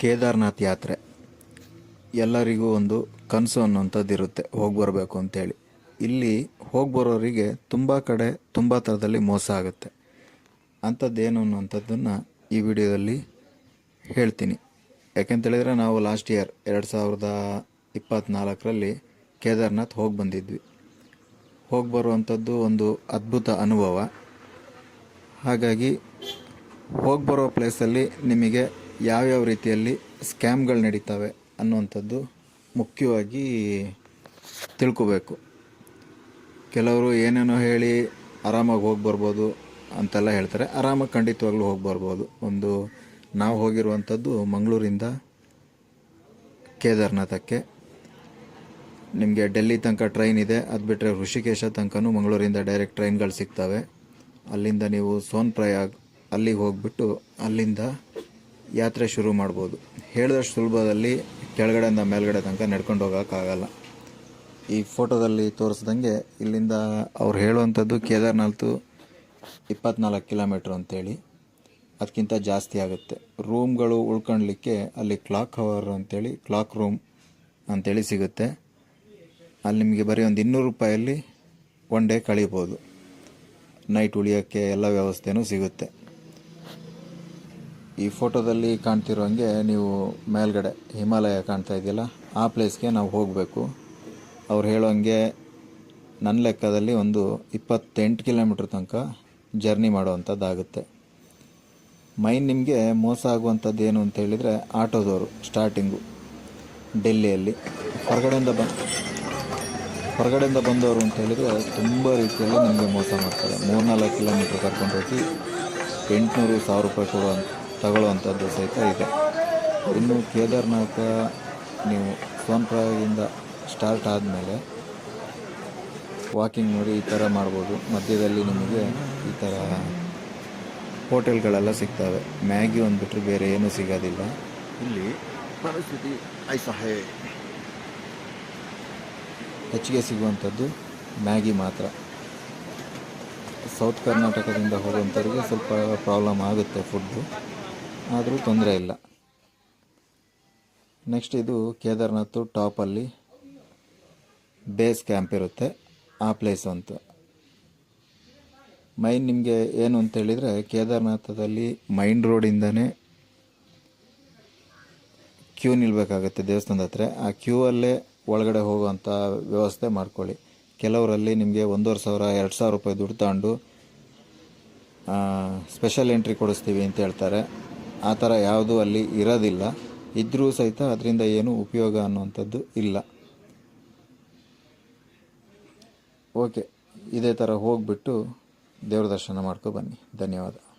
ಕೇದಾರ್ನಾಥ್ ಯಾತ್ರೆ. ಎಲ್ಲರಿಗೂ ಒಂದು ಕನಸು ಅನ್ನುವಂಥದ್ದು ಇರುತ್ತೆ ಹೋಗಿ ಬರಬೇಕು ಅಂತೇಳಿ. ಇಲ್ಲಿ ಹೋಗಿ ಬರೋರಿಗೆ ತುಂಬ ಕಡೆ ತುಂಬ ಥರದಲ್ಲಿ ಮೋಸ ಆಗುತ್ತೆ. ಅಂಥದ್ದೇನು ಅನ್ನುವಂಥದ್ದನ್ನು ಈ ವಿಡಿಯೋದಲ್ಲಿ ಹೇಳ್ತೀನಿ. ಯಾಕೆಂತೇಳಿದರೆ ನಾವು ಲಾಸ್ಟ್ ಇಯರ್ ಎರಡು ಸಾವಿರದ ಇಪ್ಪತ್ತ್ನಾಲ್ಕರಲ್ಲಿ ಕೇದಾರ್ನಾಥ್ ಹೋಗಿ ಬಂದಿದ್ವಿ. ಹೋಗಿ ಬರುವಂಥದ್ದು ಒಂದು ಅದ್ಭುತ ಅನುಭವ. ಹಾಗಾಗಿ ಹೋಗಿ ಬರೋ ಪ್ಲೇಸಲ್ಲಿ ನಿಮಗೆ ಯಾವ್ಯಾವ ರೀತಿಯಲ್ಲಿ ಸ್ಕ್ಯಾಮ್ಗಳು ನಡೀತವೆ ಅನ್ನುವಂಥದ್ದು ಮುಖ್ಯವಾಗಿ ತಿಳ್ಕೊಬೇಕು. ಕೆಲವರು ಏನೇನೋ ಹೇಳಿ ಆರಾಮಾಗಿ ಹೋಗಿ ಬರ್ಬೋದು ಅಂತೆಲ್ಲ ಹೇಳ್ತಾರೆ. ಆರಾಮಾಗಿ ಖಂಡಿತವಾಗ್ಲೂ ಹೋಗಿ ಬರ್ಬೋದು. ಒಂದು ನಾವು ಹೋಗಿರುವಂಥದ್ದು ಮಂಗಳೂರಿಂದ ಕೇದಾರ್ನಾಥಕ್ಕೆ. ನಿಮಗೆ ಡೆಲ್ಲಿ ತನಕ ಟ್ರೈನ್ ಇದೆ. ಅದು ಬಿಟ್ಟರೆ ಋಷಿಕೇಶ ತನಕನೂ ಮಂಗಳೂರಿಂದ ಡೈರೆಕ್ಟ್ ಟ್ರೈನ್ಗಳು ಸಿಗ್ತವೆ. ಅಲ್ಲಿಂದ ನೀವು ಸೋನ್ ಪ್ರಯಾಗ್ ಅಲ್ಲಿಗೆ ಹೋಗ್ಬಿಟ್ಟು ಅಲ್ಲಿಂದ ಯಾತ್ರೆ ಶುರು ಮಾಡ್ಬೋದು. ಹೇಳಿದಷ್ಟು ಸುಲಭದಲ್ಲಿ ಕೆಳಗಡೆಯಿಂದ ಮೇಲ್ಗಡೆ ತನಕ ನಡ್ಕೊಂಡು ಹೋಗೋಕ್ಕಾಗಲ್ಲ. ಈ ಫೋಟೋದಲ್ಲಿ ತೋರಿಸ್ದಂಗೆ ಇಲ್ಲಿಂದ ಅವ್ರು ಹೇಳುವಂಥದ್ದು ಕೇದಾರ್ನಾಥ್ ಇಪ್ಪತ್ನಾಲ್ಕು ಕಿಲೋಮೀಟ್ರ್ ಅಂತೇಳಿ. ಅದಕ್ಕಿಂತ ಜಾಸ್ತಿ ಆಗುತ್ತೆ. ರೂಮ್ಗಳು ಉಳ್ಕೊಳ್ಲಿಕ್ಕೆ ಅಲ್ಲಿ ಕ್ಲಾಕ್ ಹವರ್ ಅಂತೇಳಿ, ಕ್ಲಾಕ್ ರೂಮ್ ಅಂತೇಳಿ ಸಿಗುತ್ತೆ. ಅಲ್ಲಿ ನಿಮಗೆ ಬರೀ ಒಂದು ಇನ್ನೂರು ರೂಪಾಯಲ್ಲಿ ಒನ್ ಡೇ ಕಳಿಬೋದು. ನೈಟ್ ಉಳಿಯೋಕ್ಕೆ ಎಲ್ಲ ವ್ಯವಸ್ಥೆನೂ ಸಿಗುತ್ತೆ. ಈ ಫೋಟೋದಲ್ಲಿ ಕಾಣ್ತಿರೋ ಹಂಗೆ ನೀವು ಮೇಲ್ಗಡೆ ಹಿಮಾಲಯ ಕಾಣ್ತಾ ಇದೆಯಲ್ಲ, ಆ ಪ್ಲೇಸ್ಗೆ ನಾವು ಹೋಗಬೇಕು. ಅವ್ರು ಹೇಳೋಂಗೆ ನನ್ನ ಲೆಕ್ಕದಲ್ಲಿ ಒಂದು ಇಪ್ಪತ್ತೆಂಟು ಕಿಲೋಮೀಟ್ರ್ ತನಕ ಜರ್ನಿ ಮಾಡುವಂಥದ್ದಾಗುತ್ತೆ. ಮೈನ್ ನಿಮಗೆ ಮೋಸ ಆಗುವಂಥದ್ದು ಏನು ಅಂತ ಹೇಳಿದರೆ ಆಟೋದವರು ಸ್ಟಾರ್ಟಿಂಗು, ಡೆಲ್ಲಿಯಲ್ಲಿ. ಹೊರಗಡೆಯಿಂದ ಬಂದು ಹೊರಗಡೆಯಿಂದ ಬಂದವರು ಅಂತ ಹೇಳಿದರೆ ತುಂಬ ರೀತಿಯಲ್ಲಿ ನಿಮಗೆ ಮೋಸ ಮಾಡ್ತಾರೆ. ಮೂರ್ನಾಲ್ಕು ಕಿಲೋಮೀಟ್ರ್ ಕರ್ಕೊಂಡು ಹೋಗಿ ಎಂಟುನೂರು ಸಾವಿರ ರೂಪಾಯಿ ಕೊಡುವ ತಗೊಳ್ಳುವಂಥದ್ದು ಸಹಿತ ಇದೆ. ಇನ್ನು ಕೇದಾರ್ನಾಥ ನೀವು ಸೋನ್ಪ್ರಯಾಗಿಂದ ಸ್ಟಾರ್ಟ್ ಆದಮೇಲೆ ವಾಕಿಂಗ್ ನೋಡಿ ಈ ಥರ ಮಾಡ್ಬೋದು. ಮಧ್ಯದಲ್ಲಿ ನಿಮಗೆ ಈ ಥರ ಹೋಟೆಲ್ಗಳೆಲ್ಲ ಸಿಗ್ತವೆ. ಮ್ಯಾಗಿ ಒಂದು ಬಿಟ್ಟರೆ ಬೇರೆ ಏನೂ ಸಿಗೋದಿಲ್ಲ. ಇಲ್ಲಿ ಪರಿಸ್ಥಿತಿ ಐಸಹೆ ಹೆಚ್ಚಿಗೆ ಸಿಗುವಂಥದ್ದು ಮ್ಯಾಗಿ ಮಾತ್ರ. ಸೌತ್ ಕರ್ನಾಟಕದಿಂದ ಹೋಗುವಂಥವ್ರಿಗೆ ಸ್ವಲ್ಪ ಪ್ರಾಬ್ಲಮ್ ಆಗುತ್ತೆ ಫುಡ್ಡು. ಆದರೂ ತೊಂದರೆ ಇಲ್ಲ. ನೆಕ್ಸ್ಟ್ ಇದು ಕೇದಾರ್ನಾಥ್ ಟಾಪಲ್ಲಿ ಬೇಸ್ ಕ್ಯಾಂಪ್ ಇರುತ್ತೆ, ಆ ಪ್ಲೇಸ್ ಅಂತ. ಮೈನ್ ನಿಮಗೆ ಏನು ಅಂತ ಹೇಳಿದರೆ, ಕೇದಾರ್ನಾಥದಲ್ಲಿ ಮೈನ್ ರೋಡಿಂದನೇ ಕ್ಯೂ ನಿಲ್ಲಬೇಕಾಗತ್ತೆ ದೇವಸ್ಥಾನದ ಹತ್ರ. ಆ ಕ್ಯೂ ಅಲ್ಲೇ ಒಳಗಡೆ ಹೋಗುವಂಥ ವ್ಯವಸ್ಥೆ ಮಾಡ್ಕೊಳ್ಳಿ. ಕೆಲವರಲ್ಲಿ ನಿಮಗೆ ಒಂದೂವರೆ ಸಾವಿರ, ಎರಡು ಸಾವಿರ ರೂಪಾಯಿ ದುಡ್ಡು ತಗೊಂಡು ಸ್ಪೆಷಲ್ ಎಂಟ್ರಿ ಕೊಡಿಸ್ತೀವಿ ಅಂತ ಹೇಳ್ತಾರೆ. ಆ ಥರ ಯಾವುದೂ ಅಲ್ಲಿ ಇರೋದಿಲ್ಲ. ಇದ್ದರೂ ಸಹಿತ ಅದರಿಂದ ಏನು ಉಪಯೋಗ ಅನ್ನುವಂಥದ್ದು ಇಲ್ಲ. ಓಕೆ, ಇದೇ ಥರ ಹೋಗಿಬಿಟ್ಟು ದೇವ್ರ ದರ್ಶನ ಮಾಡ್ಕೊ ಬನ್ನಿ. ಧನ್ಯವಾದ.